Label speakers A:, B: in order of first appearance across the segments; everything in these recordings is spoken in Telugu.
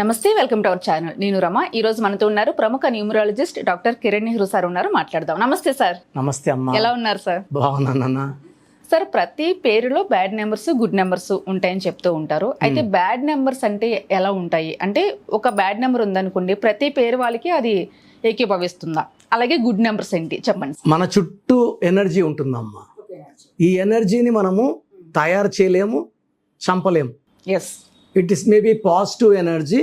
A: నమస్తే వెల్కమ్ టు అవర్ ఛానల్. నేను రమ. ఈ రోజు మనతో ఉన్నారు ప్రముఖ numerologist doctor Kiran Nehru sir ఉన్నారు. మాట్లాడదాం. నమస్తే సార్.
B: నమస్తే అమ్మా.
A: ఎలా ఉన్నారు సార్?
B: బాగున్నానన్న
A: సార్ ప్రతి పేరులో బ్యాడ్ నెంబర్స్ గుడ్ నెంబర్స్ ఉంటాయని చెప్తూ ఉంటారు. అయితే బ్యాడ్ నెంబర్స్ అంటే ఎలా ఉంటాయి? అంటే ఒక బ్యాడ్ నెంబర్ ఉందనుకోండి ప్రతి పేరు వాళ్ళకి అది ఏకీభవిస్తుందా? అలాగే గుడ్ నెంబర్స్ ఏంటి? చెప్పండి
B: మన చుట్టూ ఎనర్జీ ఉంటుందమ్మా. ఈ ఎనర్జీని మనము తయారు చేయలేము చంపలేము.
A: Yes
B: it is maybe positive energy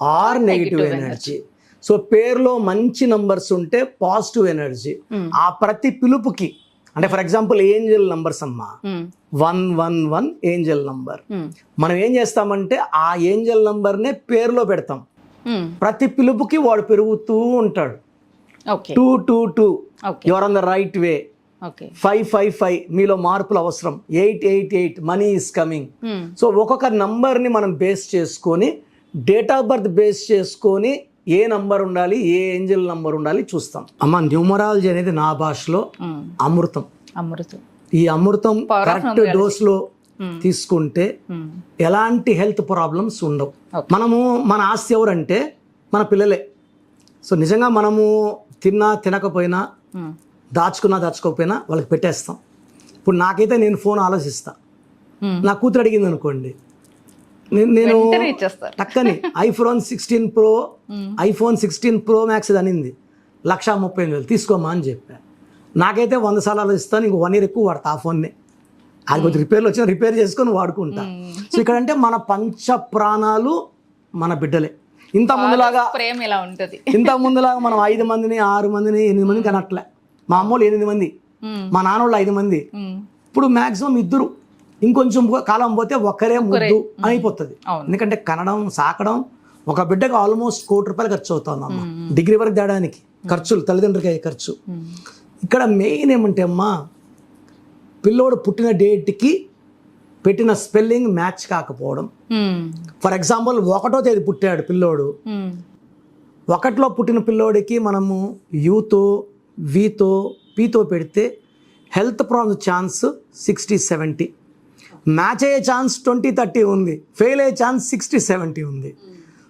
B: or negative energy so పేరులో మంచి నంబర్స్ ఉంటే పాజిటివ్ ఎనర్జీ ఆ ప్రతి పిలుపుకి అంటే ఫర్ ఎగ్జాంపుల్ ఏంజల్ నంబర్స్ అమ్మా. One one one angel number మనం ఏం చేస్తామంటే ఆ ఏంజల్ నంబర్నే పేరులో పెడతాం. ప్రతి పిలుపుకి వాడు పెరుగుతూ ఉంటాడు. Two two two you're on the right way five five five మీలో మార్పులు అవసరం. Eight eight eight money is coming. So ఒక్కొక్క నంబర్ని మనం బేస్ చేసుకొని డేట్ ఆఫ్ బర్త్ బేస్ చేసుకొని ఏ నంబర్ ఉండాలి ఏ ఏంజల్ నంబర్ ఉండాలి చూస్తాం. అమ్మ న్యూమరాలజీ అనేది నా భాషలో అమృతం.
A: అమృతం.
B: ఈ అమృతం కరెక్ట్ డోస్లో తీసుకుంటే
A: Hmm.
B: ఎలాంటి హెల్త్ ప్రాబ్లమ్స్ ఉండవు. మనము మన ఆస్తి ఎవరంటే మన పిల్లలే. సో నిజంగా మనము తిన్నా తినకపోయినా
A: Hmm.
B: దాచుకున్నా దాచుకోకపోయినా వాళ్ళకి పెట్టేస్తాం. ఇప్పుడు నాకైతే నేను ఫోన్ ఆలోచిస్తా. నా కూతురు అడిగింది అనుకోండి. నేను టక్కని iPhone sixteen pro iPhone sixteen pro max అనింది. లక్ష ముప్పై ఎనిమిది వేలు తీసుకోమా అని చెప్పా. నాకైతే వంద సార్లు ఇస్తాను ఇంకో వన్ ఇయర్ ఎక్కువ వాడతా ఆ ఫోన్ని. అది కొంచెం రిపేర్లు వచ్చినా రిపేర్ చేసుకొని వాడుకుంటా. సో ఇక్కడ అంటే మన పంచ ప్రాణాలు మన బిడ్డలే. ఇంత ముందులాగా
A: ప్రేమ ఇలా ఉంటది.
B: ఇంత ముందులాగా మనం ఐదు మందిని ఆరు మందిని ఎనిమిది మందిని కనట్లే. మా అమ్మోళ్ళు ఎనిమిది మంది. మా నాన్నోళ్ళు ఐదు మంది. ఇప్పుడు మాక్సిమం ఇద్దరు. ఇంకొంచెం కాలం పోతే ఒక్కరే ముద్దు అయిపోతుంది. ఎందుకంటే కనడం సాకడం ఒక బిడ్డకు ఆల్మోస్ట్ కోటి రూపాయలు ఖర్చు అవుతుంది అమ్మ డిగ్రీ వరకు తేడానికి ఖర్చులు తల్లిదండ్రులకి అయ్యే ఖర్చు. ఇక్కడ మెయిన్ ఏమంటే అమ్మా పిల్లోడు పుట్టిన డేట్కి పెట్టిన స్పెల్లింగ్ మ్యాచ్ కాకపోవడం. ఫర్ ఎగ్జాంపుల్ ఒకటో తేదీ పుట్టాడు పిల్లోడు. ఒకటిలో పుట్టిన పిల్లోడికి మనము యూతో వీతో పీతో పెడితే health problem chance sixty seventy. Match అయ్యే ఛాన్స్ ట్వంటీ థర్టీ ఉంది. ఫెయిల్ అయ్యే ఛాన్స్ సిక్స్టీ సెవెంటీ ఉంది.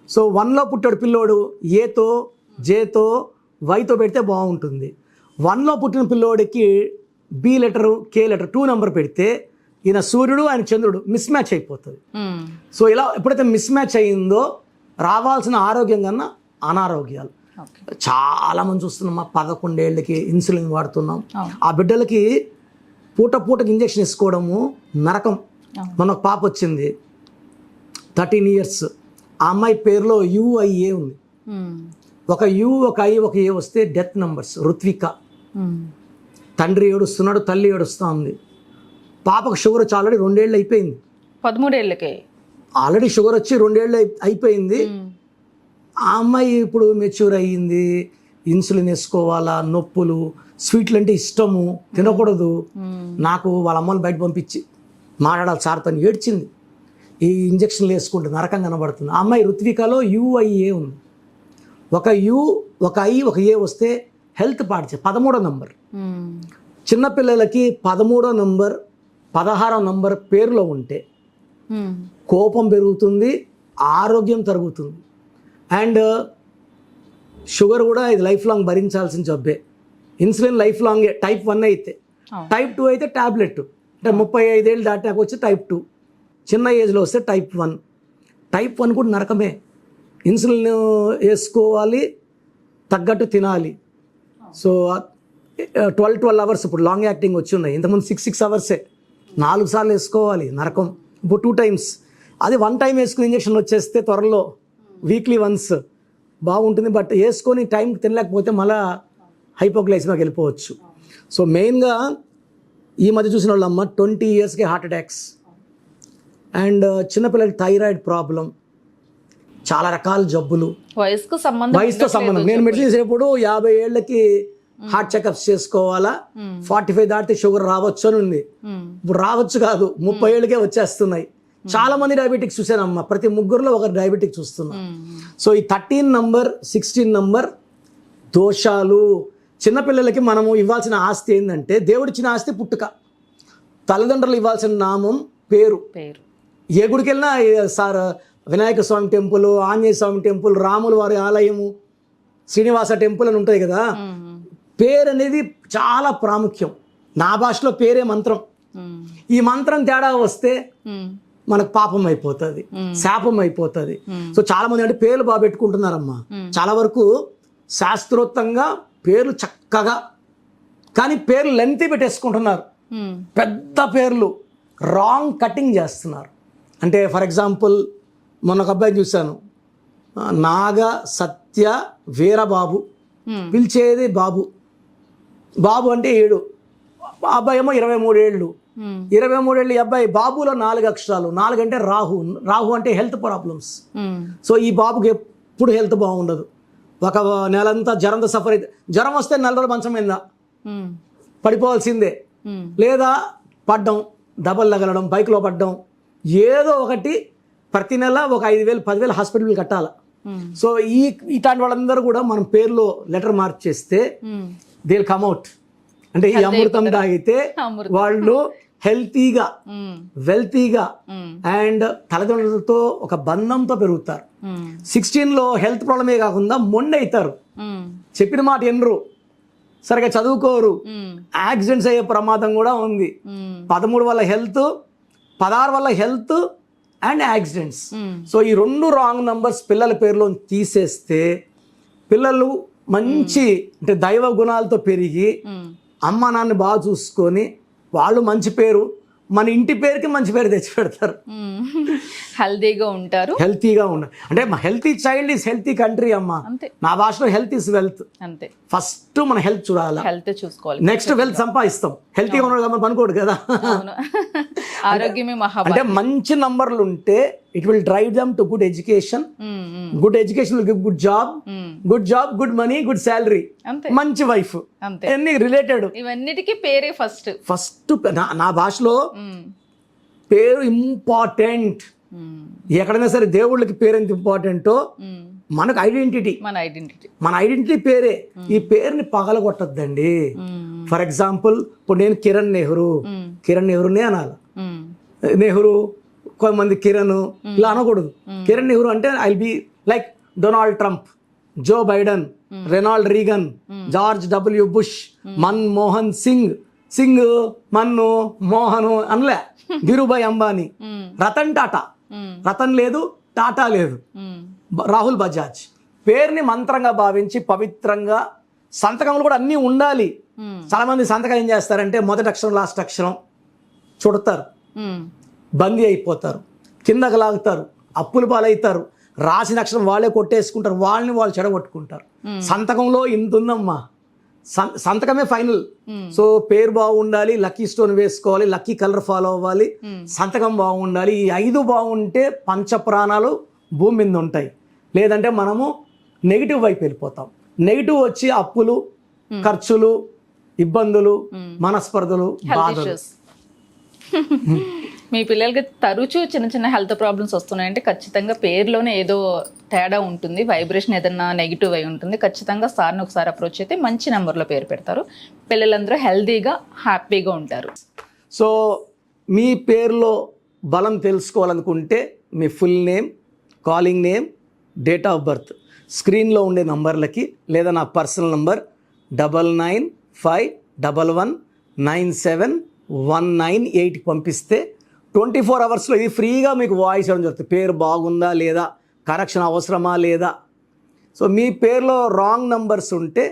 B: సో వన్లో పుట్టాడు పిల్లోడు ఏతో జేతో వైతో పెడితే బాగుంటుంది. వన్లో పుట్టిన పిల్లోడికి B letter K letter two number పెడితే ఈయన సూర్యుడు ఆయన చంద్రుడు మిస్ మ్యాచ్ అయిపోతుంది. సో ఇలా ఎప్పుడైతే మిస్ మ్యాచ్ అయ్యిందో రావాల్సిన ఆరోగ్యం కన్నా అనారోగ్యాలు.
A: Okay.
B: చాలా మంది చూస్తున్నాం మా పదకొండేళ్ళకి ఇన్సులిన్ వాడుతున్నాం. ఆ బిడ్డలకి పూట పూటకి ఇంజెక్షన్ వేసుకోవడము నరకం. మన పాప వచ్చింది థర్టీన్ ఇయర్స్ ఆ అమ్మాయి పేరులో యుఐఏ ఉంది. ఒక యు ఒక ఐ ఒక ఏ వస్తే డెత్ నంబర్స్ రుత్విక. తండ్రి ఏడుస్తున్నాడు తల్లి ఏడుస్తూ ఉంది పాపకు షుగర్ వచ్చి ఆల్రెడీ రెండేళ్ళు అయిపోయింది
A: పదమూడేళ్ళకి
B: ఆల్రెడీ షుగర్ వచ్చి రెండేళ్ళు అయి- అయిపోయింది. ఆ అమ్మాయి ఇప్పుడు మెచ్యూర్ అయ్యింది ఇన్సులిన్ వేసుకోవాలా నొప్పులు స్వీట్లు అంటే ఇష్టము తినకూడదు. నాకు వాళ్ళ అమ్మని బయట పంపించి మాట్లాడాలి సార్ తను ఏడ్చింది ఈ ఇంజక్షన్లు వేసుకుంటే నరకం కనబడుతుంది ఆ అమ్మాయి ఋత్వికలో యుఐఏ ఉంది ఒక యు ఒక ఐ ఒక ఏ వస్తే హెల్త్ పాడిచే పదమూడో నంబర్. చిన్నపిల్లలకి పదమూడో నంబర్ పదహారో నంబర్ పేరులో ఉంటే. కోపం పెరుగుతుంది ఆరోగ్యం తరుగుతుంది అండ్ షుగర్ కూడా ఇది లైఫ్ లాంగ్ భరించాల్సిన జబ్బే. ఇన్సులిన్ లైఫ్ లాంగే టైప్ వన్ అయితే. టైప్ టూ అయితే ట్యాబ్లెట్ అంటే ముప్పై ఐదేళ్ళు దాటాక వచ్చి టైప్ టూ. చిన్న ఏజ్లో వస్తే టైప్ వన్. టైప్ వన్ కూడా నరకమే. ఇన్సులిన్ వేసుకోవాలి తగ్గట్టు తినాలి. సో ట్వెల్వ్ ట్వెల్వ్ అవర్స్ ఇప్పుడు లాంగ్ యాక్టింగ్ వచ్చి ఉన్నాయి ఇంతకుముందు సిక్స్ సిక్స్ అవర్సే. నాలుగు సార్లు వేసుకోవాలి నరకం. ఇప్పుడు టూ టైమ్స్. అది వన్ టైం వేసుకుని ఇంజక్షన్ వచ్చేస్తే త్వరలో వీక్లీ వన్స్ బాగుంటుంది బట్ వేసుకొని టైంకి తినలేకపోతే మళ్ళా హైపోగ్లైసిమాకి వెళ్ళిపోవచ్చు. సో మెయిన్గా ఈ మధ్య చూసిన వాళ్ళమ్మ ట్వంటీ ఇయర్స్కి హార్ట్ అటాక్స్ అండ్ చిన్నపిల్లలకి థైరాయిడ్ ప్రాబ్లం చాలా రకాల జబ్బులు.
A: వయసుకు సంబంధం
B: వయసుతో సంబంధం. నేను మెడిసిన్ చేసేటప్పుడు యాభై ఏళ్ళకి హార్ట్ చెకప్స్ చేసుకోవాలా? ఫార్టీ ఫైవ్ దాటితే షుగర్ రావచ్చు అని ఉంది. ఇప్పుడు రావచ్చు కాదు ముప్పై ఏళ్ళకే వచ్చేస్తున్నాయి. చాలా మంది డయాబెటిక్స్ చూసానమ్మా ప్రతి ముగ్గురులో ఒక డయాబెటిక్ చూస్తున్నా. సో ఈ థర్టీన్ నంబర్ సిక్స్టీన్ నంబర్ దోషాలు చిన్నపిల్లలకి మనము ఇవ్వాల్సిన ఆస్తి ఏంటంటే దేవుడిచ్చిన ఆస్తి పుట్టుక. తల్లిదండ్రులు ఇవ్వాల్సిన నామం పేరు.
A: పేరు.
B: ఏ గుడికి వెళ్ళినా sir Vinayaka Swami temple Anjaneya Swami temple రాముల వారి ఆలయము శ్రీనివాస టెంపుల్ అని ఉంటాయి కదా. పేరు అనేది చాలా ప్రాముఖ్యం. నా భాషలో పేరే మంత్రం. ఈ మంత్రం తేడా వస్తే. మనకు పాపం అయిపోతుంది. శాపం అయిపోతుంది. సో చాలా మంది అంటే పేర్లు బాగా పెట్టుకుంటున్నారమ్మా. చాలా వరకు శాస్త్రోక్తంగా పేర్లు చక్కగా కానీ పేర్లు లెంతీ పెట్టేసుకుంటున్నారు. పెద్ద పేర్లు రాంగ్ కటింగ్ చేస్తున్నారు. అంటే ఫర్ ఎగ్జాంపుల్ మొన్న ఒక అబ్బాయి చూశాను. నాగ సత్య వీరబాబు. పిలిచేది బాబు. బాబు అంటే ఏడు. అబ్బాయి ఏమో ఇరవై మూడేళ్ళు. ఇరవై మూడేళ్ళు అబ్బాయి బాబులో నాలుగు అక్షరాలు నాలుగు అంటే రాహు రాహు అంటే హెల్త్ ప్రాబ్లమ్స్
A: మ్మ్.
B: సో ఈ బాబుకి ఎప్పుడు హెల్త్ బాగుండదు ఒక నెలంతా జ్వరంతో సఫర్ అయితే జ్వరం వస్తే నెల రోజులు మంచం మీద
A: మ్మ్.
B: పడిపోవాల్సిందే
A: మ్మ్.
B: లేదా పడ్డం దెబ్బలు తగలడం బైక్లో పడ్డం ఏదో ఒకటి ప్రతి నెల ఒక ఐదు వేలు పదివేలు హాస్పిటల్ కట్టాలి. సో ఈ ఇట్లాంటి వాళ్ళందరూ కూడా మనం పేర్లో లెటర్ మార్చేస్తే. దే కమ్ అవుట్ అంటే ఈ అమృతం తాగితే. వాళ్ళు హెల్తీగా. వెల్తీగా. అండ్ తల్లిదండ్రులతో ఒక బంధంతో పెరుగుతారు. సిక్స్టీన్లో హెల్త్ ప్రాబ్లమే కాకుండా మొండి అవుతారు. చెప్పిన మాట ఎనరు సరిగా చదువుకోరు. యాక్సిడెంట్స్ అయ్యే ప్రమాదం కూడా ఉంది. పదమూడు వల్ల హెల్త్ పదహారు వల్ల హెల్త్ అండ్ యాక్సిడెంట్స్. సో ఈ రెండు రాంగ్ నంబర్స్ పిల్లల పేరులో తీసేస్తే పిల్లలు మంచి అంటే దైవ గుణాలతో పెరిగి
A: మ్మ్.
B: అమ్మ నాన్న బాగా చూసుకొని వాళ్ళు మంచి పేరు మన ఇంటి పేరుకి మంచి పేరు తెచ్చి పెడతారు
A: మ్మ్. హెల్దీగా ఉంటారు.
B: హెల్తీగా ఉండాలి అంటే healthy child is healthy country అమ్మ. నా భాషలో హెల్త్ ఈజ్ వెల్త్.
A: అంతే.
B: ఫస్ట్ మన హెల్త్ చూడాలి.
A: హెల్త్ చూసుకోవాలి.
B: నెక్స్ట్ వెల్త్ సంపాదిస్తాం. హెల్తీగా ఉన్నాడు కాబట్టి పనుకోడు కదా.
A: ఆరోగ్యమే మహా
B: అంటే మంచి నంబర్లు ఉంటే it will drive them to good education. Good education will give good job. Good job good money good salary
A: అంతే.
B: మంచి వైఫ్.
A: అంతే.
B: అన్ని రిలేటెడ్.
A: ఇవన్నిటికీ పేరే ఫస్ట్.
B: ఫస్ట్ నా భాషలో పేరు ఇంపార్టెంట్. ఎక్కడైనా సరే దేవుళ్ళకి పేరు ఎంత ఇంపార్టెంటో మనకు ఐడెంటిటీ.
A: మన ఐడెంటిటీ.
B: మన ఐడెంటిటీ పేరే. ఈ పేరుని పగలగొట్టద్దండి. ఫర్ ఎగ్జాంపుల్ ఇప్పుడు నేను కిరణ్ నెహ్రూ. కిరణ్ నెహ్రూనే అనాలి. నెహ్రూ కొంతమంది కిరణ్ ఇలా అనకూడదు. కిరణ్ నెహ్రూ అంటే I be like Donald Trump Joe Biden Ronald Reagan George W Bush Manmohan Singh Singh Mannu Mohan అనలే. ధీరుభాయ్ అంబానీ రతన్ టాటా. రతన్ లేదు టాటా లేదు. రాహుల్ బజాజ్. పేరుని మంత్రంగా భావించి పవిత్రంగా సంతకములు కూడా అన్నీ ఉండాలి. చాలా మంది సంతకం ఏం చేస్తారంటే మొదటి అక్షరం లాస్ట్ అక్షరం చుడతారు. బందీ అయిపోతారు. కిందకు లాగుతారు. అప్పులు పాలవుతారు. రాసిన అక్షరం వాళ్ళే కొట్టేసుకుంటారు. వాళ్ళని వాళ్ళు చెడగొట్టుకుంటారు. సంతకంలో ఇంత ఉందమ్మా సంతకమే ఫైనల్. సో పేరు బాగుండాలి లక్కీ స్టోన్ వేసుకోవాలి లక్కీ కలర్ ఫాలో అవ్వాలి సంతకం బాగుండాలి. ఈ ఐదు బాగుంటే పంచ ప్రాణాలు భూమి మీద ఉంటాయి. లేదంటే మనము నెగిటివ్ వైపు వెళ్ళిపోతాం. నెగిటివ్ వచ్చి అప్పులు ఖర్చులు ఇబ్బందులు మనస్పర్ధలు బాధలు.
A: మీ పిల్లలకి తరచూ చిన్న చిన్న హెల్త్ ప్రాబ్లమ్స్ వస్తున్నాయంటే ఖచ్చితంగా పేరులోనే ఏదో తేడా ఉంటుంది వైబ్రేషన్ ఏదన్నా నెగిటివ్ అయి ఉంటుంది ఖచ్చితంగా సార్ని ఒకసారి అప్రోచ్ అయితే మంచి నెంబర్లో పేరు పెడతారు. పిల్లలందరూ హెల్తీగా హ్యాపీగా ఉంటారు.
B: సో మీ పేరులో బలం తెలుసుకోవాలనుకుంటే మీ full name calling name date of birth స్క్రీన్లో ఉండే నంబర్లకి లేదా నా personal number double nine five double one nine seven one nine ఎయిట్కి పంపిస్తే ట్వంటీ ఫోర్ అవర్స్లో ఇది ఫ్రీగా మీకు వాయిస్ ఇవ్వడం జరుగుతుంది. పేరు బాగుందా లేదా కరెక్షన్ అవసరమా లేదా? సో మీ పేరులో రాంగ్ నంబర్స్ ఉంటే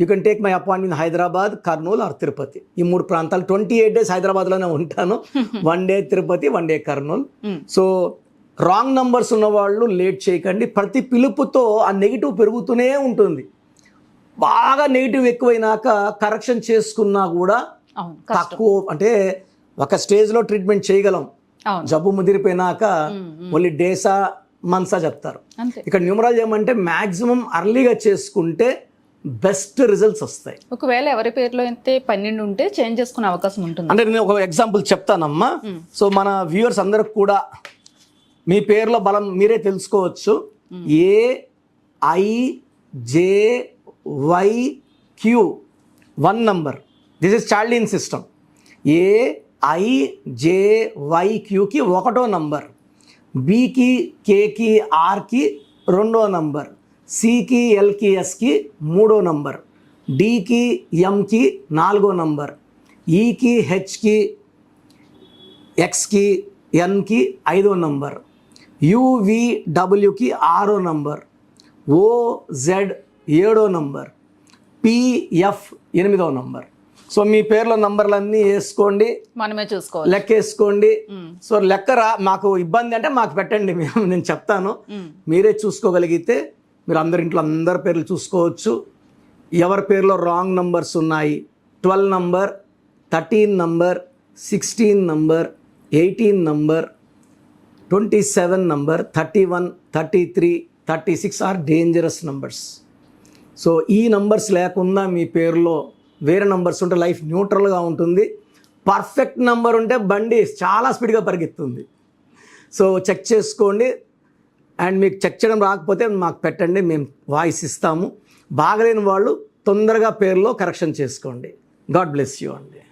B: you can take my appointment Hyderabad Kurnool or Tirupati ఈ మూడు ప్రాంతాలు ట్వంటీ ఎయిట్ డేస్ హైదరాబాద్లోనే ఉంటాను. One day Tirupati one day Kurnool. So wrong numbers ఉన్న వాళ్ళు లేట్ చేయకండి. ప్రతి పిలుపుతో ఆ నెగిటివ్ పెరుగుతూనే ఉంటుంది. బాగా నెగిటివ్ ఎక్కువైనాక కరెక్షన్ చేసుకున్నా కూడా తక్కువ అంటే ఒక స్టేజ్లో ట్రీట్మెంట్ చేయగలం. జబ్బు ముదిరిపోయినాక ఓన్లీ డేసా మంత్సా చెప్తారు. ఇక్కడ న్యూమరాలజీ ఏమంటే మ్యాక్సిమం అర్లీగా చేసుకుంటే బెస్ట్ రిజల్ట్స్ వస్తాయి.
A: ఒకవేళ ఎవరి పేరులో అయితే పన్నెండు ఉంటే చేంజ్ చేసుకునే అవకాశం ఉంటుంది.
B: అంటే నేను ఒక ఎగ్జాంపుల్ చెప్తానమ్మా. సో మన వ్యూవర్స్ అందరికి కూడా మీ పేర్లో బలం మీరే తెలుసుకోవచ్చు. A I J Y Q one number. This is Chaldean system. A I J Y క్యూకి ఒకటో నంబర్. బీకి కేకి ఆర్కి రెండో నంబర్. సికి ఎల్కి ఎస్కి మూడో నంబర్. డికి ఎంకి నాలుగో నంబర్. E ఈకి హెచ్కి ఎక్స్కి ఎన్కి ఐదో నంబర్. యువిడబ్ల్యూకి ఆరో నంబర్. ఓజెడ్ ఏడో నంబర్. పిఎఫ్ ఎనిమిదో నంబర్. సో మీ పేర్ల నంబర్లన్నీ వేసుకోండి.
A: మనమే చూసుకోవాలి.
B: లెక్క వేసుకోండి. సో లెక్క రా మాకు ఇబ్బంది అంటే మాకు పెట్టండి మేము నేను చెప్తాను. మీరే చూసుకోగలిగితే మీరు అందరి ఇంట్లో అందరి పేర్లు చూసుకోవచ్చు. ఎవరి పేర్లో రాంగ్ నంబర్స్ ఉన్నాయి? Twelve number thirteen number sixteen number eighteen number twenty seven number thirty one thirty three thirty six or dangerous numbers so ఈ నంబర్స్ లేకుండా మీ పేరులో వేరే నంబర్స్ ఉంటే లైఫ్ న్యూట్రల్గా ఉంటుంది. పర్ఫెక్ట్ నంబర్ ఉంటే బండి చాలా స్పీడ్గా పరిగెత్తుంది. సో చెక్ చేసుకోండి. అండ్ మీకు చెక్ చేయడం రాకపోతే మాకు పెట్టండి మేము వాయిస్ ఇస్తాము. బాగలేని వాళ్ళు తొందరగా పేర్లో కరెక్షన్ చేసుకోండి. గాడ్ బ్లెస్ యూ అండి.